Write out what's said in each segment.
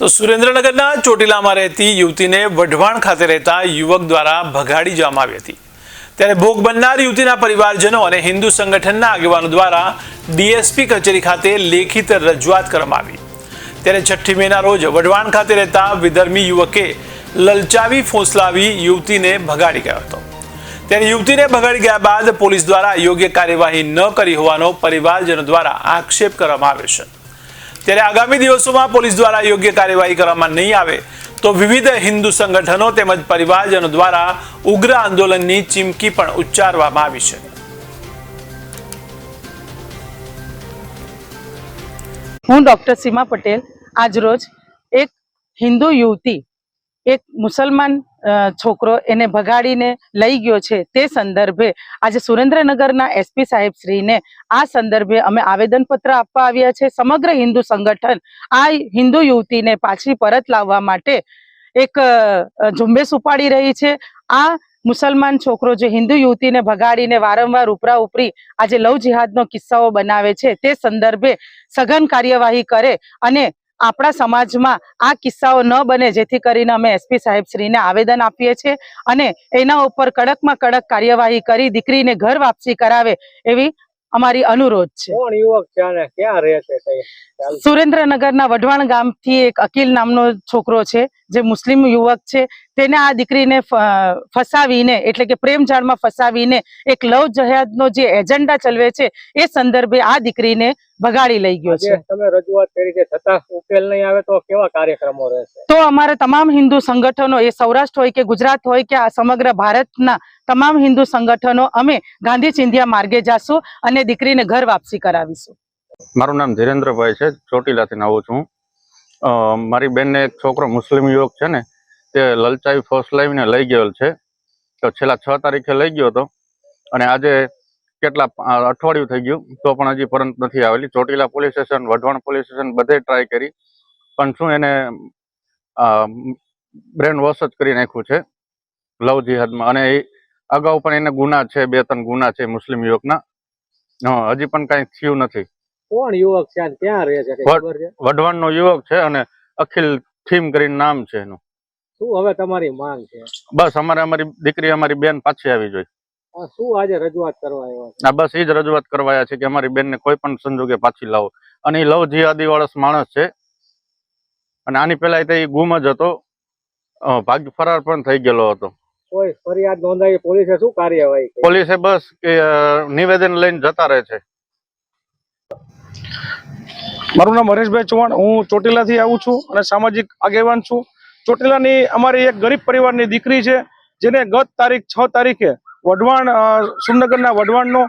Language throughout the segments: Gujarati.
તો સુરેન્દ્રનગરના ચોટીલામાં રહેતી યુવતીને વઢવાણ ખાતે રહેતા યુવક દ્વારા ભગાડી જવામાં આવી હતી. ત્યારે ભોગ બનનાર યુવતીના પરિવારજનો અને હિન્દુ સંગઠનના આગેવાનો દ્વારા ડીએસપી કચેરી ખાતે લેખિત રજૂઆત કરવામાં આવી. ત્યારે છઠ્ઠી મેના રોજ વઢવાણ ખાતે રહેતા વિધર્મી યુવકે લલચાવી ફોસલાવી યુવતીને ભગાડી ગયો હતો. ત્યારે યુવતીને ભગાડી ગયા બાદ પોલીસ દ્વારા યોગ્ય કાર્યવાહી ન કરી હોવાનો પરિવારજનો દ્વારા આક્ષેપ કરવામાં આવ્યો છે. ત્યારે આગામી દિવસોમાં પોલીસ દ્વારા યોગ્ય કાર્યવાહી કરવામાં નહીં આવે તો વિવિધ હિન્દુ સંગઠનો તેમજ પરિવારજનો દ્વારા ઉગ્ર આંદોલનની ચીમકી પણ ઉચ્ચારવામાં આવી છે. હું ડૉક્ટર સીમા પટેલ. આજરોજ એક હિન્દુ યુવતી, એક મુસલમાન છોકરો એને ભગાડીને લઈ ગયો છે તે સંદર્ભે આજે સુરેન્દ્રનગરના એસપી સાહેબ શ્રીને આ સંદર્ભે અમે આવેદનપત્ર આપવા આવ્યા છે. સમગ્ર હિન્દુ સંગઠન આ હિન્દુ યુવતીને પાછી પરત લાવવા માટે એક ઝુંબેશ ઉપાડી રહી છે. આ મુસલમાન છોકરો જે હિન્દુ યુવતીને ભગાડીને વારંવાર ઉપરા ઉપરી આજે લવ જિહાદનો કિસ્સાઓ બનાવે છે તે સંદર્ભે સઘન કાર્યવાહી કરે અને આપણા સમાજમાં આ કિસ્સાઓ ન બને જેથી કરીને અમે એસપી સાહેબ શ્રીને આવેદન આપીએ છીએ અને એના ઉપર કડકમાં કડક કાર્યવાહી કરી દીકરીને ઘર વાપસી કરાવે એવી અમારી અનુરોધ છે કોણ યુવક છે અને ક્યાં રહે છે છે? સુરેન્દ્રનગરના વઢવાણ ગામથી એક અકીલ નામનો છોકરો છે જે મુસ્લિમ યુવક છે તેને આ દીકરીને ફસાવીને એટલે કે પ્રેમ જાળમાં ફસાવીને એક લવ જહાદનો જે એજન્ડા ચલવે છે એ સંદર્ભે આ દીકરીને ભગાડી લઈ ગયો છે. તમે રજૂઆત કરી છે છતાં ઉકેલ નહીં આવે તો કેવા કાર્યક્રમો રહેશે? તો અમારા તમામ હિન્દુ સંગઠનો એ સૌરાષ્ટ્ર હોય કે ગુજરાત હોય કે આ સમગ્ર ભારતના તમામ હિન્દુ સંગઠનો અમે ગાંધી ચિંધિયા માર્ગે જાશું અને દીકરીને ઘર વાપસી કરાવીશું. મારું નામ ધીરેન્દ્રભાઈ છે ચોટીલાથી આવું છું. અ, મારી બેનને એક છોકરો મુસ્લિમ યુવક છે ને તે લલચાવી ફોસલાવીને લઈ ગયેલ છે. તો છેલ્લા છ તારીખે લઈ ગયો હતો. અને આજે કેટલા અઠવાડિયું થઈ ગયું. તો પણ હજી પરત નથી આવેલી. Chotila police station Wadhwan police station બધે ટ્રાય કરી. પણ શું એને બ્રેન વોશ જ કરી નાખ્યું છે. લવ જિહાદમાં. અને એ અગાઉ પણ એને ગુના છે બે ત્રણ ગુના છે મુસ્લિમ યુવકના. હજી પણ કઈ થયું નથી. કોણ યુવક છે? ક્યાં રહે છે? કઈ વડ- વઢવાણનો યુવક છે અને અખિલ થીમ કરીને નામ છે એનું. શું હવે તમારી માંગ છે? બસ અમારે અમારી દીકરી અમારી બેન પાછી આવી જોઈએ શું આજે રજૂઆત કરવા આવ્યા છે? બસ એ જ રજૂઆત કરવાયા છે કે અમારી બેનને કોઈ પણ સંજોગે પાછી લાવો. અને એ લવ જિહાદી વાળો માણસ છે. અને આની પહેલા તે ઈ ગુમ જ હતો. ભાગ ફરાર પણ થઈ ગયેલો હતો. કોઈ ફરિયાદ નોંધાવી પોલીસે શું કાર્યવાહી પોલીસે બસ નિવેદન લઈને જતા રહે છે. મારું નામ હરેશભાઈ ચૌહાણ. હું ચોટીલાથી આવું છું અને સામાજિક આગેવાન છું. ચોટીલાની અમારી એક ગરીબ પરિવારની દીકરી છે, જેને ગત તારીખ છ તારીખે વઢવાણ સુરનગરના વઢવાણનો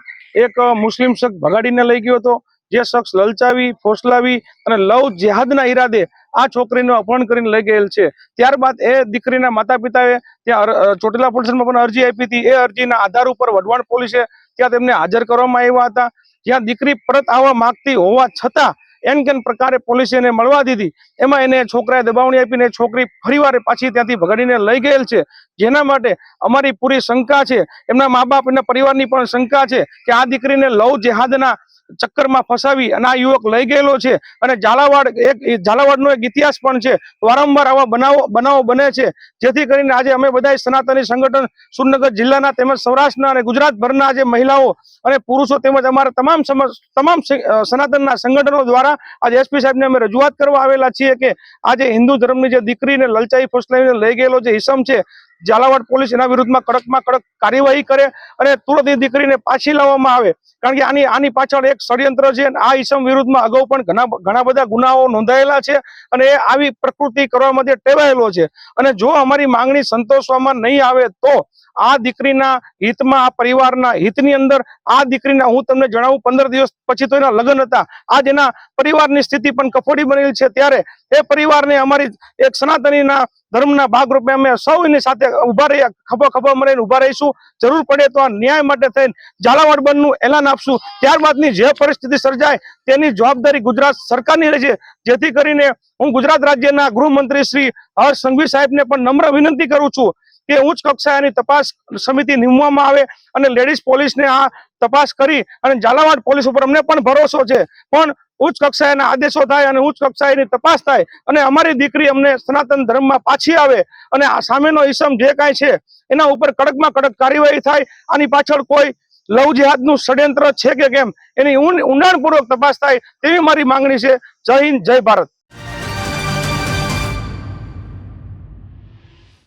એક મુસ્લિમ શખ્સ ભગાડીને લઈ ગયો હતો. જે શખ્સ લલચાવી, ફોસલાવી અને લવ જેહાદના ઈરાદે આ છોકરીનું અપહરણ કરીને લઈ ગયેલ છે. ત્યારબાદ એ દીકરીના માતા પિતાએ ત્યાં ચોટીલા પોલીસમાં પણ અરજી આપી હતી. એ અરજીના આધાર ઉપર વઢવાણ પોલીસે ત્યાં તેમને હાજર કરવામાં આવ્યા હતા. જ્યાં દીકરી પરત આવવા માંગતી હોવા છતાં એન કેન પ્રકારે પોલીસે એને મળવા દીધી. એમાં એને છોકરાએ દબાવણી આપીને છોકરી ફરીવાર પાછી ત્યાંથી ભગાડીને લઈ ગયેલ છે. જેના માટે અમારી પૂરી શંકા છે. એમના મા બાપ એના પરિવારની પણ શંકા છે કે આ દીકરીને લવ જેહાદના ચક્કરમાં ફસાવી અને આ યુવક લઈ ગયેલો છે. અને ઝાલાવાડ એક ઝાલાવાડનો એક ઇતિહાસ પણ છે. વારંવાર આવા બનાવો બનાવો બને છે. જેથી કરીને આજે અમે બધા સનાતની સંગઠન સુરનગર જિલ્લાના તેમજ સૌરાષ્ટ્રના અને ગુજરાતભરના જે મહિલાઓ અને પુરુષો તેમજ અમારા તમામ તમામ સનાતનના સંગઠનો દ્વારા આજે એસપી સાહેબને અમે રજૂઆત કરવા આવેલા છીએ કે આજે હિન્દુ ધર્મની જે દીકરીને લલચાઈ ફસલાવીને લઈ ગયેલો જે હિસમ છે ઝાલાવાડ પોલીસ એના વિરુદ્ધમાં કડકમાં કડક કાર્યવાહી કરે અને તુરંત એ દીકરીને પાછી લાવવામાં આવે. કારણ કે આની આની પાછળ એક ષડયંત્ર છે અને આ ઈસમ વિરુદ્ધમાં અગાઉ પણ ઘણા ઘણા બધા ગુનાઓ નોંધાયેલા છે અને એ આવી પ્રકૃતિ કરવા માટે ટેવાયેલો છે. અને જો અમારી માંગણી સંતોષવામાં નહીં આવે તો આ દીકરીના હિતમાં, આ પરિવારના હિતની અંદર આ દીકરીના, હું તમને જણાવું, પંદર દિવસ પછી તો એના લગ્ન હતા. આજ એના પરિવારની સ્થિતિ પણ કફોડી બનેલી છે. ત્યારે એ પરિવારને અમારી એક સનાતનીના ધર્મના ભાગરૂપે અમે સૌ એની સાથે ઊભા રહ્યા, ખભો ખભો મળીને ઊભા રહીશું. જરૂર પડે તો આ ન્યાય માટે થઈને ઝાલાવાડ બંધનું એલાન આપશું. ત્યારબાદની જે પરિસ્થિતિ સર્જાય તેની જવાબદારી ગુજરાત સરકારની રહેશે. જેથી કરીને હું ગુજરાત રાજ્યના ગૃહમંત્રી શ્રી હર્ષ સંઘવી સાહેબને પણ નમ્ર વિનંતી કરું છું કે ઉચ્ચ કક્ષાની તપાસ સમિતિ નીમવામાં આવે અને લેડીઝ પોલીસને આ તપાસ કરી અને ઝાલાવાડ પોલીસ ઉપર અમને પણ ભરોસો છે. પણ ઉચ્ચ કક્ષાએના આદેશો થાય અને ઉચ્ચ કક્ષાએની તપાસ થાય અને અમારી દીકરી અમને સનાતન ધર્મમાં પાછી આવે અને આ સામેનો ઈસમ જે કાંઈ છે, એના ઉપર કડકમાં કડક કાર્યવાહી થાય. આની પાછળ કોઈ લવ જેહાદનું ષડયંત્ર છે કે કેમ? એની ઊંડ- ઊંડાણપૂર્વક તપાસ થાય તેવી મારી માંગણી છે. જય હિન્દ, જય ભારત.